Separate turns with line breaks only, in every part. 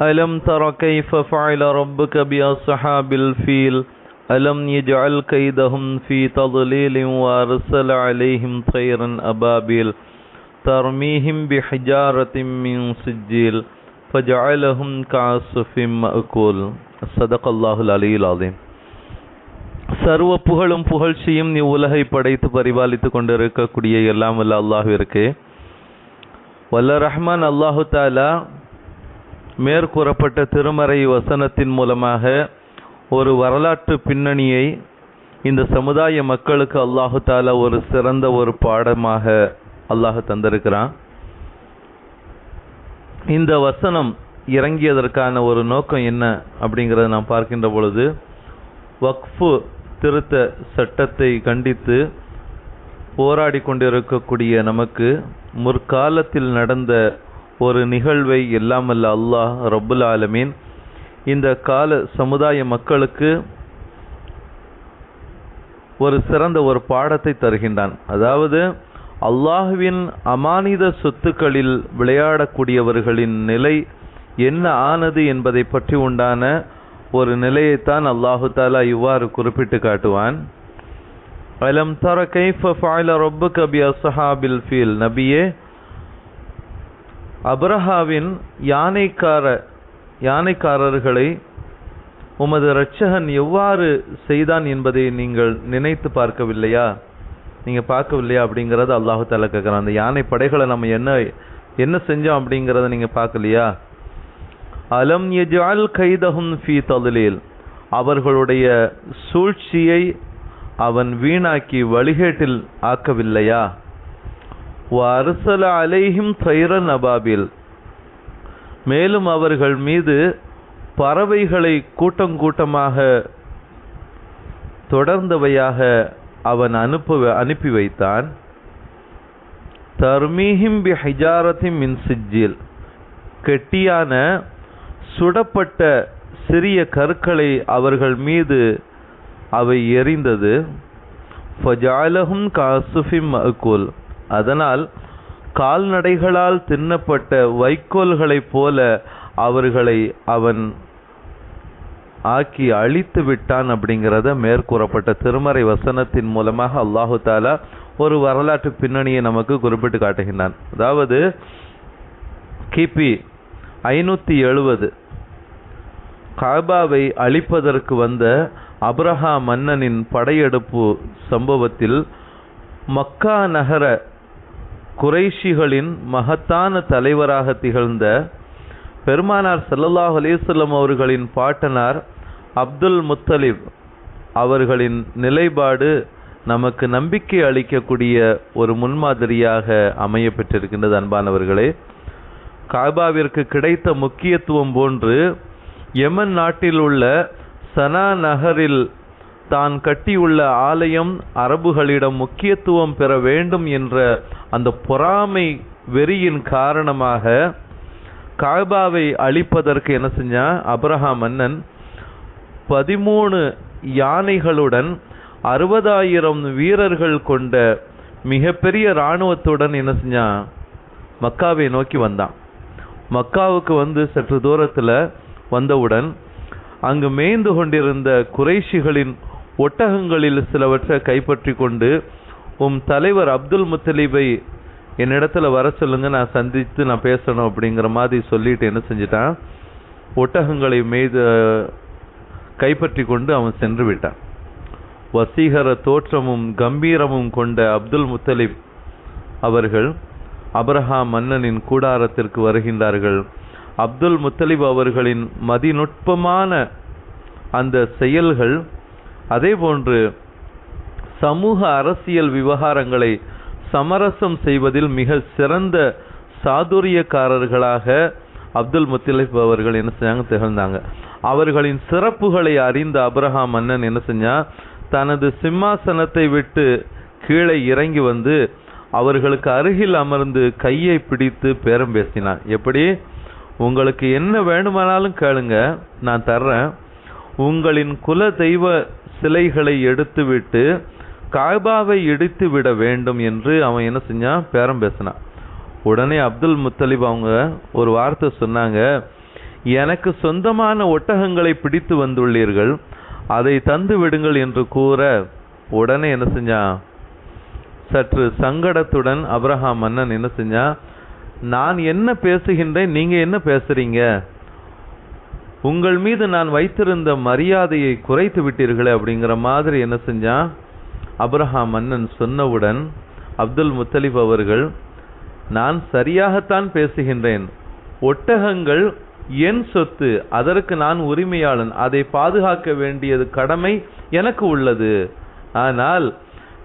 ألم تر كيف فعل ربك بأصحاب الفيل ألم يجعل كيدهم في تضليل وأرسل عليهم طيرا أبابيل ترميهم بحجارة من سجيل فجعلهم كعصف مأكول صدق الله العلي العظيم சர்வ புகழும் புகழ்ச்சியும் நீ உலகை படைத்து பரிபாலித்துக் கொண்டிருக்கக்கூடிய எல்லாம் வல்ல அல்லாஹ்விற்கு வல்ல ரஹ்மான் அல்லாஹு தாலா மேற்கூறப்பட்ட திருமறை வசனத்தின் மூலமாக ஒரு வரலாற்று பின்னணியை இந்த சமுதாய மக்களுக்கு அல்லாஹு தாலா ஒரு சிறந்த ஒரு பாடமாக அல்லாஹ் தந்திருக்கிறான். இந்த வசனம் இறங்கியதற்கான ஒரு நோக்கம் என்ன அப்படிங்கிறத நாம் பார்க்கின்ற பொழுது வக்ஃபு திருத்த சட்டத்தை கண்டித்து போராடி கொண்டிருக்கக்கூடிய நமக்கு முற்காலத்தில் நடந்த ஒரு நிகழ்வை எல்லாமல்ல அல்லாஹ் ரபுல் ஆலமீன் இந்த கால சமுதாய மக்களுக்கு ஒரு சிறந்த ஒரு பாடத்தை தருகின்றான். அதாவது அல்லாஹுவின் அமானித சொத்துக்களில் விளையாடக்கூடியவர்களின் நிலை என்ன ஆனது என்பதை பற்றி உண்டான ஒரு நிலையைத்தான் அல்லாஹு தாலா இவ்வாறு குறிப்பிட்டு காட்டுவான். அலம் தர கைஃப ஃபாயில ரொப்பு கபி அசஹாபில் ஃபீல்? நபியே அபரஹாவின் யானைக்கார யானைக்காரர்களை உமது இரட்சகன் எவ்வாறு செய்தான் என்பதை நீங்கள் நினைத்து பார்க்கவில்லையா? நீங்கள் பார்க்கவில்லையா அப்படிங்கிறது அல்லாஹு தாலா கேட்குறான் அந்த யானை படைகளை நம்ம என்ன என்ன செஞ்சோம் அப்படிங்கிறத நீங்கள் பார்க்கலையா? அலம் எஜால் கைதஹும் ஃபி தலில் அவர்களுடைய சூழ்ச்சியை அவன் வீணாக்கி வழிகேட்டில் ஆக்கவில்லையா? அரசல அலைஹிம் சைரன் அபாபில் மேலும் அவர்கள் மீது பறவைகளை கூட்டம் கூட்டமாக தொடர்ந்தவையாக அவன் அனுப்ப அனுப்பி வைத்தான். தர்மீஹிம் பி ஹிஜாரத்தின் மின் சிஜில் கெட்டியான சுடப்பட்ட சிறிய கற்களை அவர்கள் மீது அவை எரிந்தது. ஃபஜாலஹும் காசுஃபிம் அகுல் அதனால் கால்நடைகளால் தின்னப்பட்ட வைக்கோல்களைப் போல அவர்களை அவன் ஆக்கி அழித்து விட்டான் அப்படிங்கிறத மேற்கூறப்பட்ட திருமறை வசனத்தின் மூலமாக அல்லாஹு தாலா ஒரு வரலாற்று பின்னணியை நமக்கு குறிப்பிட்டு காட்டுகின்றான். அதாவது கிபி ஐநூற்றி எழுபது காபாவை அழிப்பதற்கு வந்த அப்ரஹா மன்னனின் படையெடுப்பு சம்பவத்தில் மக்கா நகர குறைஷிகளின் மகத்தான தலைவராக திகழ்ந்த பெருமானார் சல்லல்லாஹ் அலைஹி அவர்களின் பாட்டனார் அப்துல் முத்தலிப் அவர்களின் நிலைப்பாடு நமக்கு நம்பிக்கை அளிக்கக்கூடிய ஒரு முன்மாதிரியாக அமைய பெற்றிருக்கின்றது அன்பானவர்களே. காபாவிற்கு கிடைத்த முக்கியத்துவம் போன்று யமன் நாட்டில் உள்ள சனா நகரில் தான் கட்டியுள்ள ஆலயம் அரபுகளிடம் முக்கியத்துவம் பெற வேண்டும் என்ற அந்த பொறாமை வெறியின் காரணமாக காபாவை அழிப்பதற்கு என்ன செஞ்சா அப்ரஹாம் மன்னன் பதிமூணு யானைகளுடன் அறுபதாயிரம் வீரர்கள் கொண்ட மிகப்பெரிய இராணுவத்துடன் என்ன செஞ்சான் மக்காவை நோக்கி வந்தான். மக்காவுக்கு வந்து சற்று தூரத்தில் வந்தவுடன் அங்கு மேய்ந்து கொண்டிருந்த குறைஷிகளின் ஒட்டகங்களில் சிலவற்றை கைப்பற்றி கொண்டு உம் தலைவர் அப்துல் முத்தலீபை என்னிடத்துல வர சொல்லுங்க நான் சந்தித்து நான் பேசணும் அப்படிங்கிற மாதிரி சொல்லிட்டு என்ன செஞ்சிட்டான்? ஒட்டகங்களை மீது கைப்பற்றி கொண்டு அவன் சென்று விட்டான். வசீகர தோற்றமும் கம்பீரமும் கொண்ட அப்துல் முத்தலிப் அவர்கள் அப்ரஹாம் மன்னனின் கூடாரத்திற்கு வருகின்றார்கள். அப்துல் முத்தலிப் அவர்களின் மதிநுட்பமான அந்த செயல்கள் அதே போன்று சமூக அரசியல் விவகாரங்களை சமரசம் செய்வதில் மிக சிறந்த சாதுரியக்காரர்களாக அப்துல் முத்தலிப் அவர்கள் என்ன செஞ்சாங்க? திகழ்ந்தாங்க. அவர்களின் சிறப்புகளை அறிந்த அப்ரஹாம் மன்னன் என்ன செஞ்சா? தனது சிம்மாசனத்தை விட்டு கீழே இறங்கி வந்து அவர்களுக்கு அருகில் அமர்ந்து கையை பிடித்து பேரம் பேசினான். எப்படி? உங்களுக்கு என்ன வேணுமானாலும் கேளுங்க நான் தர்றேன். உங்களின் குல தெய்வ சிலைகளை எடுத்துவிட்டு காபாவை இடித்து விட வேண்டும் என்று அவன் என்ன செஞ்சான் பேரம் பேசினான் உடனே அப்துல் முத்தலிப் அவங்க ஒரு வார்த்தை சொன்னாங்க எனக்கு சொந்தமான ஒட்டகங்களை பிடித்து வந்துள்ளீர்கள் அதை தந்து விடுங்கள் என்று கூற. உடனே என்ன செஞ்சான் சற்று சங்கடத்துடன் அப்ரஹாம் மன்னன் என்ன செஞ்சான் நான் என்ன பேசுகின்றேன் நீங்க என்ன பேசுறீங்க? உங்கள் மீது நான் வைத்திருந்த மரியாதையை குறைத்து விட்டீர்களே அப்படிங்கிற மாதிரி என்ன செஞ்சான் அப்ரஹாம் மன்னன் சொன்னவுடன் அப்துல் முத்தலிப் அவர்கள் நான் சரியாகத்தான் பேசுகின்றேன். ஒட்டகங்கள் என் சொத்து. அதற்கு நான் உரிமையாளன். அதை பாதுகாக்க வேண்டியது கடமை எனக்கு உள்ளது. ஆனால்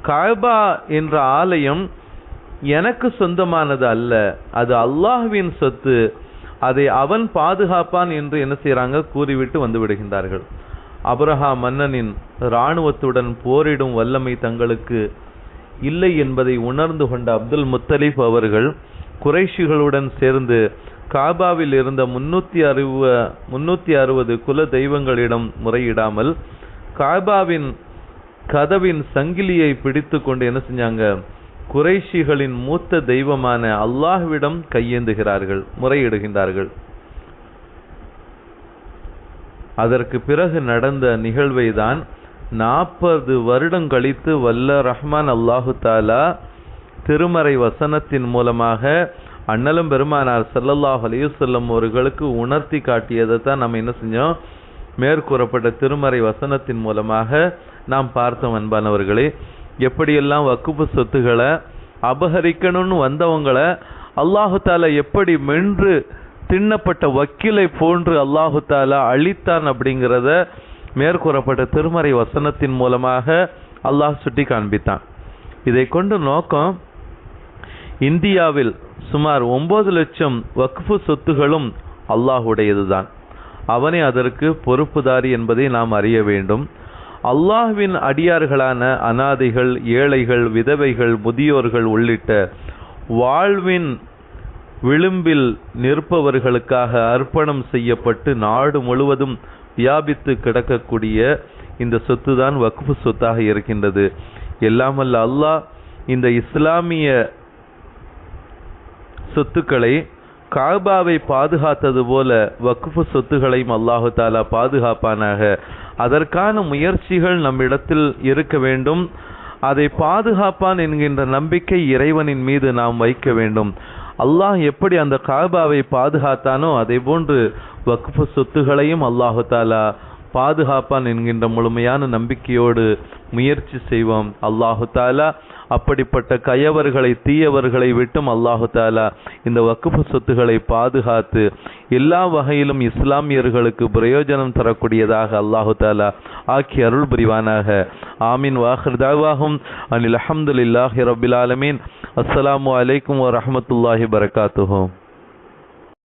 காபா என்ற ஆலயம் எனக்கு சொந்தமானது அல்ல. அது அல்லாஹுவின் சொத்து. அதை அவன் பாதுகாப்பான் என்று என்ன செய்கிறாங்க கூறிவிட்டு வந்து விடுகின்றார்கள். அபரஹா மன்னனின் இராணுவத்துடன் போரிடும் வல்லமை தங்களுக்கு இல்லை என்பதை உணர்ந்து கொண்ட அப்துல் முத்தலிப் அவர்கள் குறைஷிகளுடன் சேர்ந்து காபாவில் இருந்த முன்னூற்றி அறுப முன்னூற்றி அறுபது குல தெய்வங்களிடம் முறையிடாமல் காபாவின் கதவின் சங்கிலியை பிடித்து கொண்டு என்ன செஞ்சாங்க? குறைஷிகளின் மூத்த தெய்வமான அல்லாஹ்விடம் கையேந்துகிறார்கள் முறையிடுகின்றார்கள். அதற்கு பிறகு நடந்த நிகழ்வை தான் நாற்பது வருடம் கழித்து வல்ல ரஹ்மான் அல்லாஹு தாலா திருமறை வசனத்தின் மூலமாக அண்ணலும் பெருமானார் சல்லல்லாஹ் அலையுசல்லம் அவர்களுக்கு உணர்த்தி காட்டியதை தான் நம்ம என்ன செஞ்சோம்? மேற்கூறப்பட்ட திருமறை வசனத்தின் மூலமாக நாம் பார்த்தோம் அன்பானவர்களே. எப்படியெல்லாம் வக்குப்பு சொத்துக்களை அபகரிக்கணும்னு வந்தவங்களை அல்லாஹு தாலா எப்படி மென்று திண்ணப்பட்ட வக்கீலை போன்று அல்லாஹு தாலா அழித்தான் அப்படிங்கிறத மேற்கூறப்பட்ட திருமறை வசனத்தின் மூலமாக அல்லாஹ் சுட்டி காண்பித்தான். இதை கொண்டு நோக்கம் இந்தியாவில் சுமார் ஒன்பது லட்சம் வக்ஃபு சொத்துகளும் அல்லாஹுடையதுதான். அவனே அதற்கு பொறுப்புதாரி என்பதை நாம் அறிய வேண்டும். அல்லாஹ்வின் அடியார்களான அனாதைகள் ஏழைகள் விதவைகள் முதியோர்கள் உள்ளிட்ட வாழ்வின் விளிம்பில் நிற்பவர்களுக்காக அர்ப்பணம் செய்யப்பட்டு நாடு முழுவதும் வியாபித்து கிடக்கக்கூடிய இந்த சொத்து தான் வக்ஃபு சொத்தாக இருக்கின்றது. எல்லாமல்ல அல்லாஹ் இந்த இஸ்லாமிய சொத்துக்களை காபாவை பாதுகாத்தது போல வக்ஃபு சொத்துகளையும் அல்லாஹு தாலா பாதுகாப்பானாக. அதற்கான முயற்சிகள் நம்மிடத்தில் இருக்க வேண்டும். அதை பாதுகாப்பான் என்கின்ற நம்பிக்கை இறைவனின் மீது நாம் வைக்க வேண்டும். அல்லாஹ் எப்படி அந்த காபாவை பாதுகாத்தானோ அதே போன்று வக்ஃபு சொத்துகளையும் அல்லாஹு தாலா பாதுகாப்பான் என்கின்ற முழுமையான நம்பிக்கையோடு முயற்சி செய்வோம். அல்லாஹு தாலா அப்படிப்பட்ட கயவர்களை தீயவர்களை விட்டும் அல்லாஹு தாலா இந்த வக்குப்பு சொத்துக்களை பாதுகாத்து எல்லா வகையிலும் இஸ்லாமியர்களுக்கு பிரயோஜனம் தரக்கூடியதாக அல்லாஹு தாலா ஆக்கி அருள் புரிவானாக. ஆமீன். வாஹர் தாவாகும் அனில் அஹமதுல்லாஹி ரபில் ஆலமீன். அஸ்லாம் அலைக்கும் வரமத்துல்லாஹி வரகாத்துஹூ